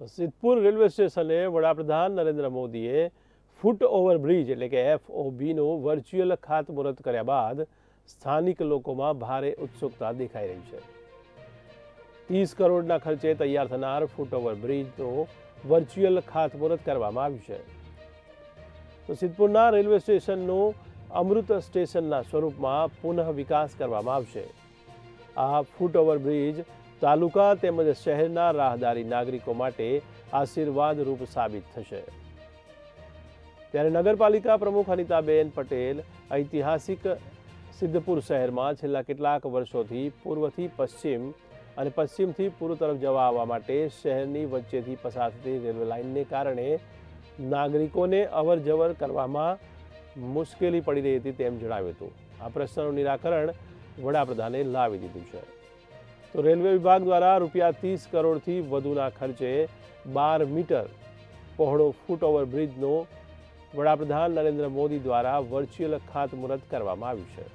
તો સિદ્ધપુર રેલવે સ્ટેશને વડાપ્રધાન નરેન્દ્ર મોદીએ ફૂટ ઓવર બ્રિજ એટલે કે એફઓબીનું વર્ચ્યુઅલ ખાતમુહૂર્ત કર્યા બાદ સ્થાનિક લોકોમાં ભારે ઉત્સુકતા દેખાઈ રહી છે. ત્રીસ કરોડના ખર્ચે તૈયાર થનાર ફૂટ ઓવર બ્રિજનું વર્ચ્યુઅલ ખાતમુહૂર્ત કરવામાં આવ્યું છે. તો સિદ્ધપુરના રેલવે સ્ટેશનનું અમૃત સ્ટેશનના સ્વરૂપમાં પુનઃ વિકાસ કરવામાં આવશે. આ ફૂટ ઓવર બ્રિજ તાલુકા તેમજ શહેરના રાહદારી નાગરિકો માટે આશીર્વાદરૂપ સાબિત થશે. ત્યારે નગરપાલિકા પ્રમુખ અનિતાબેન પટેલ ઐતિહાસિક સિદ્ધપુર શહેરમાં છેલ્લા કેટલાક વર્ષોથી પૂર્વથી પશ્ચિમ અને પશ્ચિમથી પૂર્વ તરફ જવા આવવા માટે શહેરની વચ્ચેથી પસાર થતી રેલવે લાઇનને કારણે નાગરિકોને અવર જવર કરવામાં મુશ્કેલી પડી રહી હતી તેમ જણાવ્યું હતું. આ પ્રશ્નનું નિરાકરણ વડાપ્રધાને લાવી દીધું છે. તો રેલવે વિભાગ દ્વારા રૂપિયા ત્રીસ કરોડથી વધુના ખર્ચે બાર મીટર પહોળો ફૂટ ઓવર બ્રિજનો વડાપ્રધાન નરેન્દ્ર મોદી દ્વારા વર્ચ્યુઅલ ખાતમુહૂર્ત કરવામાં આવ્યું છે.